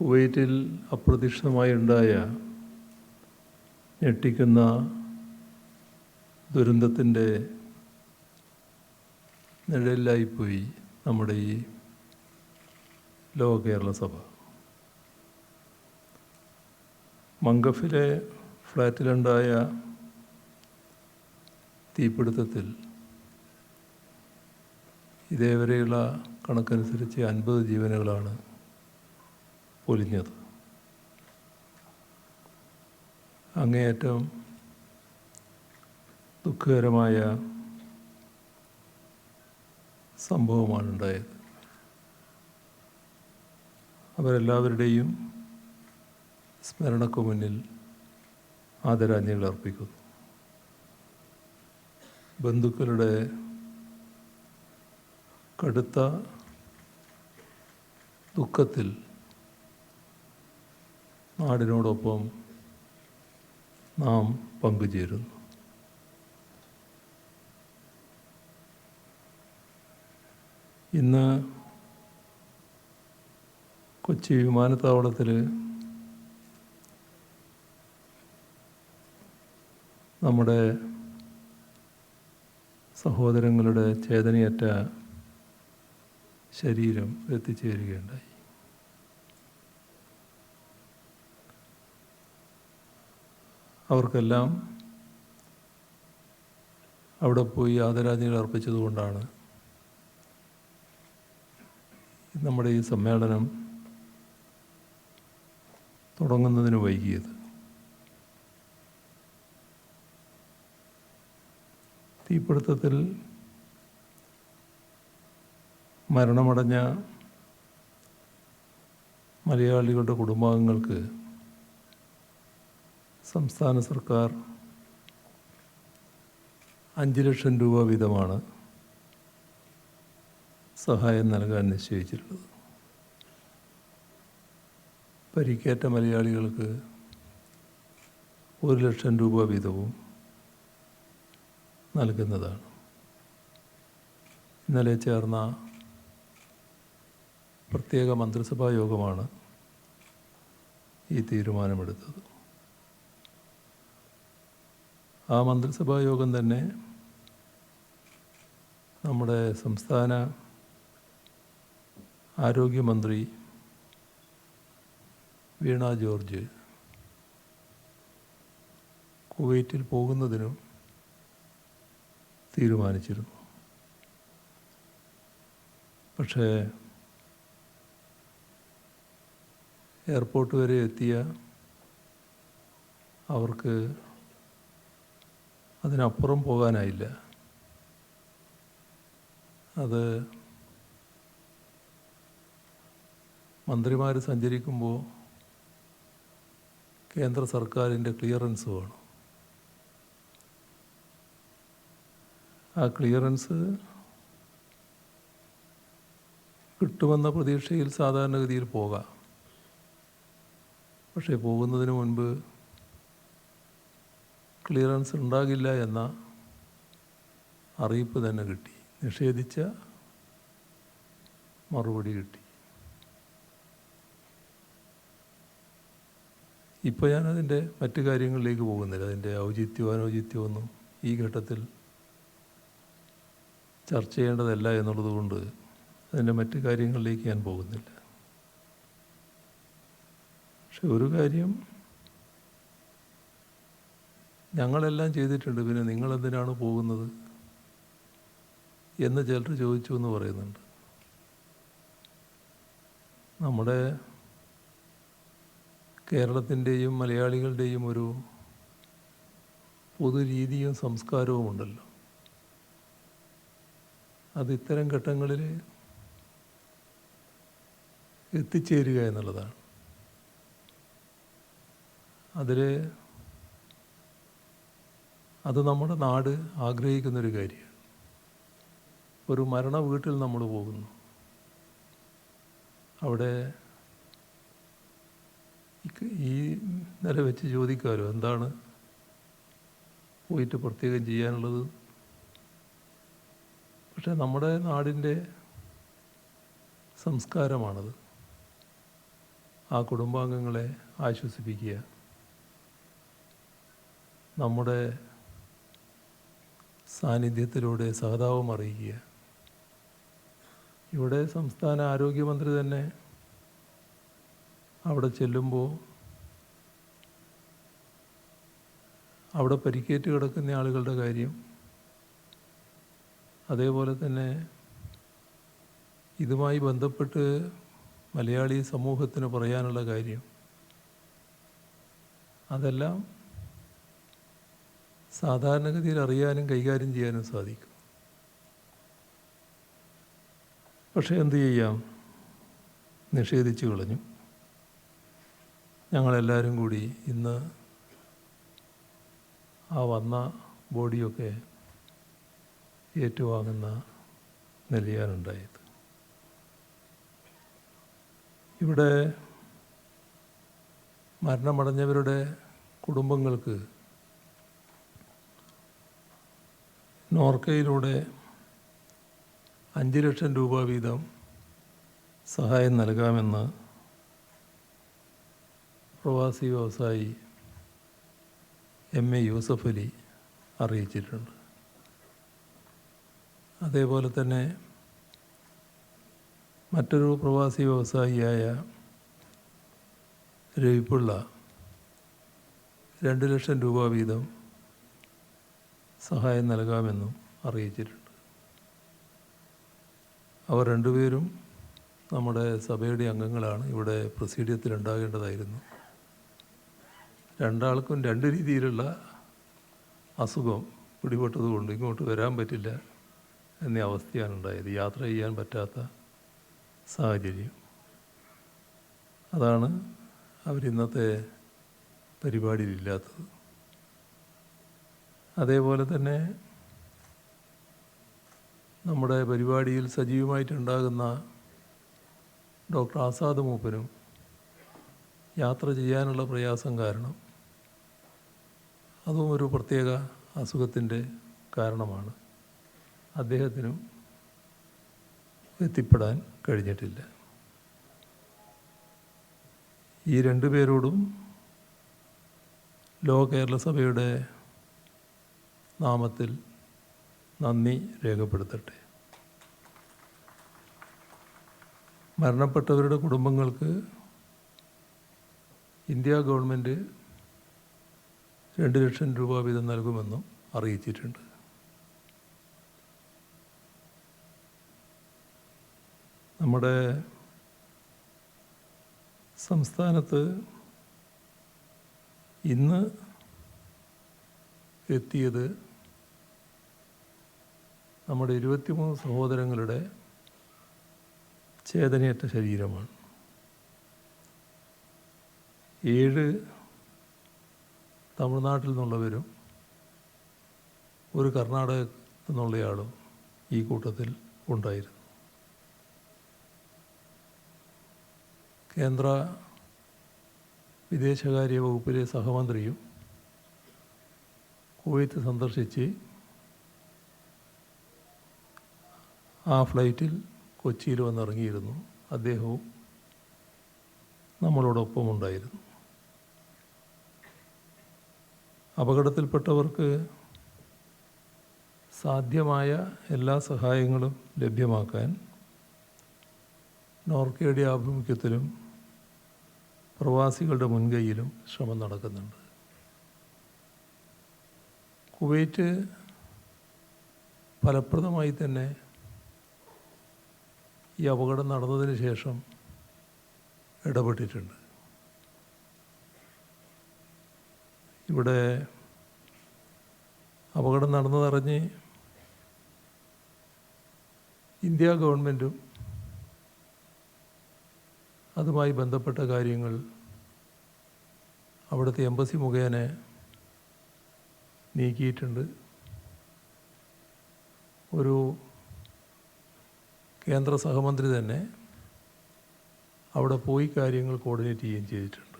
കുവൈറ്റിൽ അപ്രതീക്ഷിതമായി ഉണ്ടായ ഞെട്ടിക്കുന്ന ദുരന്തത്തിന്റെ നിഴലിലായിപ്പോയി നമ്മുടെ ഈ ലോക കേരള സഭ. മങ്കഫിലെ ഫ്ലാറ്റിലുണ്ടായ തീപിടുത്തത്തിൽ ഇതേവരെയുള്ള കണക്കനുസരിച്ച് അൻപത് ജീവനുകളാണ് പൊലിഞ്ഞത് അങ്ങേയറ്റം ദുഃഖകരമായ സംഭവമാണ് ഉണ്ടായത് അവരെല്ലാവരുടെയും സ്മരണക്ക് മുന്നിൽ ആദരാഞ്ജലികൾ അർപ്പിക്കുന്നു. ബന്ധുക്കളുടെ കടുത്ത ദുഃഖത്തിൽ നാടിനോടൊപ്പം നാം പങ്കുചേരുന്നു. ഇന്ന് കൊച്ചി വിമാനത്താവളത്തിൽ നമ്മുടെ സഹോദരങ്ങളുടെ ചേതനയറ്റ ശരീരം എത്തിച്ചേരുകയുണ്ടായി. അവർക്കെല്ലാം അവിടെ പോയി ആദരാഞ്ജലികൾ അർപ്പിച്ചതുകൊണ്ടാണ് നമ്മുടെ ഈ സമ്മേളനം തുടങ്ങുന്നതിന് വൈകിയത്. തീപിടുത്തത്തിൽ മരണമടഞ്ഞ മലയാളികളുടെ കുടുംബാംഗങ്ങൾക്ക് സംസ്ഥാന സർക്കാർ അഞ്ച് ലക്ഷം രൂപ വീതമാണ് സഹായം നൽകാൻ നിശ്ചയിച്ചിട്ടുള്ളത്. പരിക്കേറ്റ മലയാളികൾക്ക് ഒരു ലക്ഷം രൂപ വീതവും നൽകുന്നതാണ്. ഇന്നലെ ചേർന്ന പ്രത്യേക മന്ത്രിസഭാ യോഗമാണ് ഈ തീരുമാനമെടുത്തത്. ആ മന്ത്രിസഭാ യോഗം തന്നെ നമ്മുടെ സംസ്ഥാന ആരോഗ്യമന്ത്രി വീണ ജോർജ് കുവൈറ്റിൽ പോകുന്നതിനും തീരുമാനിച്ചിരുന്നു. പക്ഷേ എയർപോർട്ട് വരെ എത്തിയ അവർക്ക് അതിനപ്പുറം പോകാനായില്ല. അത് മന്ത്രിമാർ സഞ്ചരിക്കുമ്പോൾ കേന്ദ്ര സർക്കാരിന്റെ ക്ലിയറൻസ് വേണം. ആ ക്ലിയറൻസ് കിട്ടുമെന്ന പ്രതീക്ഷയിൽ സാധാരണഗതിയിൽ പോകാം. പക്ഷേ പോകുന്നതിന് മുൻപ് ക്ലിയറൻസ് ഉണ്ടാകില്ല എന്ന അറിയിപ്പ് തന്നെ കിട്ടി. നിഷേധിച്ച മറുപടി കിട്ടി. ഇപ്പോൾ ഞാനതിന്റെ മറ്റു കാര്യങ്ങളിലേക്ക് പോകുന്നില്ല. അതിന്റെ ഔചിത്യമോ അനൗചിത്യമോ ഒന്നും ഈ ഘട്ടത്തിൽ ചർച്ച ചെയ്യേണ്ടതല്ല എന്നുള്ളത് കൊണ്ട് അതിന്റെ മറ്റു കാര്യങ്ങളിലേക്ക് ഞാൻ പോകുന്നില്ല. പക്ഷെ ഒരു കാര്യം ഞങ്ങളെല്ലാം ചെയ്തിട്ടുണ്ട്. പിന്നെ നിങ്ങളെന്തിനാണ് പോകുന്നത്? എന്ന് ചിലർ ചോദിച്ചു എന്ന് പറയുന്നുണ്ട്. നമ്മുടെ കേരളത്തിന്റെയും മലയാളികളുടെയും ഒരു പൊതു രീതിയും സംസ്കാരവും ഉണ്ടല്ലോ. അത് ഇത്തരം ഘട്ടങ്ങളിൽ എത്തിച്ചേരുക എന്നുള്ളതാണ്. അതിൽ അത് നമ്മുടെ നാട് ആഗ്രഹിക്കുന്നൊരു കാര്യമാണ്. ഒരു മരണ വീട്ടിൽ നമ്മൾ പോകുന്നു. അവിടെ ഈ നില വെച്ച് ചോദിക്കാമല്ലോ എന്താണ് പോയിട്ട് പ്രത്യേകം ചെയ്യാനുള്ളത്? പക്ഷേ നമ്മുടെ നാടിന്റെ സംസ്കാരമാണത്. ആ കുടുംബാംഗങ്ങളെ ആശ്വസിപ്പിക്കുക. നമ്മുടെ സാന്നിധ്യത്തിലൂടെ സഹതാപം അറിയിക്കുക. ഇവിടെ സംസ്ഥാന ആരോഗ്യമന്ത്രി തന്നെ അവിടെ ചെല്ലുമ്പോൾ അവിടെ പരിക്കേറ്റ് കിടക്കുന്ന ആളുകളുടെ കാര്യം അതേപോലെ തന്നെ ഇതുമായി ബന്ധപ്പെട്ട് മലയാളി സമൂഹത്തിന് പറയാനുള്ള കാര്യം അതെല്ലാം സാധാരണഗതിയിൽ അറിയാനും കൈകാര്യം ചെയ്യാനും സാധിക്കും. പക്ഷേ എന്തു ചെയ്യാം? നിഷേധിച്ചു കളഞ്ഞു. ഞങ്ങളെല്ലാവരും കൂടി ഇന്ന് ആ വന്ന ബോഡിയൊക്കെ ഏറ്റുവാങ്ങുന്ന നിലയാണുണ്ടായത്. ഇവിടെ മരണമടഞ്ഞവരുടെ കുടുംബങ്ങൾക്ക് നോർക്കയിലൂടെ അഞ്ച് ലക്ഷം രൂപ വീതം സഹായം നൽകാമെന്ന് പ്രവാസി വ്യവസായി എം എ യൂസഫ് അലി അറിയിച്ചിട്ടുണ്ട്. അതേപോലെ തന്നെ മറ്റൊരു പ്രവാസി വ്യവസായിയായ രവിപ്പിള്ള രണ്ട് ലക്ഷം രൂപ വീതം സഹായം നൽകാമെന്നും അറിയിച്ചിട്ടുണ്ട്. അവർ രണ്ടുപേരും നമ്മുടെ സഭയുടെ അംഗങ്ങളാണ്. ഇവിടെ പ്രസീഡിയത്തിൽ ഉണ്ടാകേണ്ടതായിരുന്നു. രണ്ടാൾക്കും രണ്ട് രീതിയിലുള്ള അസുഖം പിടിപെട്ടതുകൊണ്ട് ഇങ്ങോട്ട് വരാൻ പറ്റില്ല എന്ന അവസ്ഥയാണ് ഉണ്ടായത്. യാത്ര ചെയ്യാൻ പറ്റാത്ത സാഹചര്യം. അതാണ് അവരിന്നത്തെ പരിപാടിയിലില്ലാത്തത് അതേപോലെ തന്നെ നമ്മുടെ പരിപാടിയിൽ സജീവമായിട്ടുണ്ടാകുന്ന ഡോക്ടർ ആസാദ് മൂപ്പനും യാത്ര ചെയ്യാനുള്ള പ്രയാസം കാരണം അതും ഒരു പ്രത്യേക അസുഖത്തിന്റെ കാരണമാണ്. അദ്ദേഹത്തിനും എത്തിപ്പെടാൻ കഴിഞ്ഞിട്ടില്ല. ഈ രണ്ടു പേരോടും ലോക കേരള സഭയുടെ നാമത്തിൽ നന്ദി രേഖപ്പെടുത്തട്ടെ. മരണപ്പെട്ടവരുടെ കുടുംബങ്ങൾക്ക് ഇന്ത്യ ഗവൺമെന്റ് രണ്ട് ലക്ഷം രൂപ വീതം നൽകുമെന്നും അറിയിച്ചിട്ടുണ്ട്. നമ്മുടെ സംസ്ഥാനത്ത് ഇന്ന് എത്തിയത് നമ്മുടെ ഇരുപത്തിമൂന്ന് സഹോദരങ്ങളുടെ ചേതനയറ്റ ശരീരമാണ്. ഏഴ് തമിഴ്നാട്ടിൽ നിന്നുള്ളവരും ഒരു കർണാടകത്തിൽ നിന്നുള്ളയാളും ഈ കൂട്ടത്തിൽ ഉണ്ടായിരുന്നു. കേന്ദ്ര വിദേശകാര്യ വകുപ്പിലെ സഹമന്ത്രിയും കുവൈത്ത് സന്ദർശിച്ച് ആ ഫ്ലൈറ്റിൽ കൊച്ചിയിൽ വന്നിറങ്ങിയിരുന്നു. അദ്ദേഹവും നമ്മളോടൊപ്പം ഉണ്ടായിരുന്നു അപകടത്തിൽപ്പെട്ടവർക്ക് സാധ്യമായ എല്ലാ സഹായങ്ങളും ലഭ്യമാക്കാൻ നോർക്കയുടെ ആഭിമുഖ്യത്തിലും പ്രവാസികളുടെ മുൻകൈയിലും ശ്രമം നടക്കുന്നുണ്ട്. കുവൈറ്റ് ഫലപ്രദമായി തന്നെ ഈ അപകടം നടന്നതിന് ശേഷം ഇടപെട്ടിട്ടുണ്ട്. ഇവിടെ അപകടം നടന്നതറിഞ്ഞ് ഇന്ത്യ ഗവൺമെന്റും അതുമായി ബന്ധപ്പെട്ട കാര്യങ്ങൾ അവിടുത്തെ എംബസി മുഖേന നീക്കിയിട്ടുണ്ട്. ഒരു കേന്ദ്ര സഹമന്ത്രി തന്നെ അവിടെ പോയി കാര്യങ്ങൾ കോർഡിനേറ്റ് ചെയ്യുകയും ചെയ്തിട്ടുണ്ട്.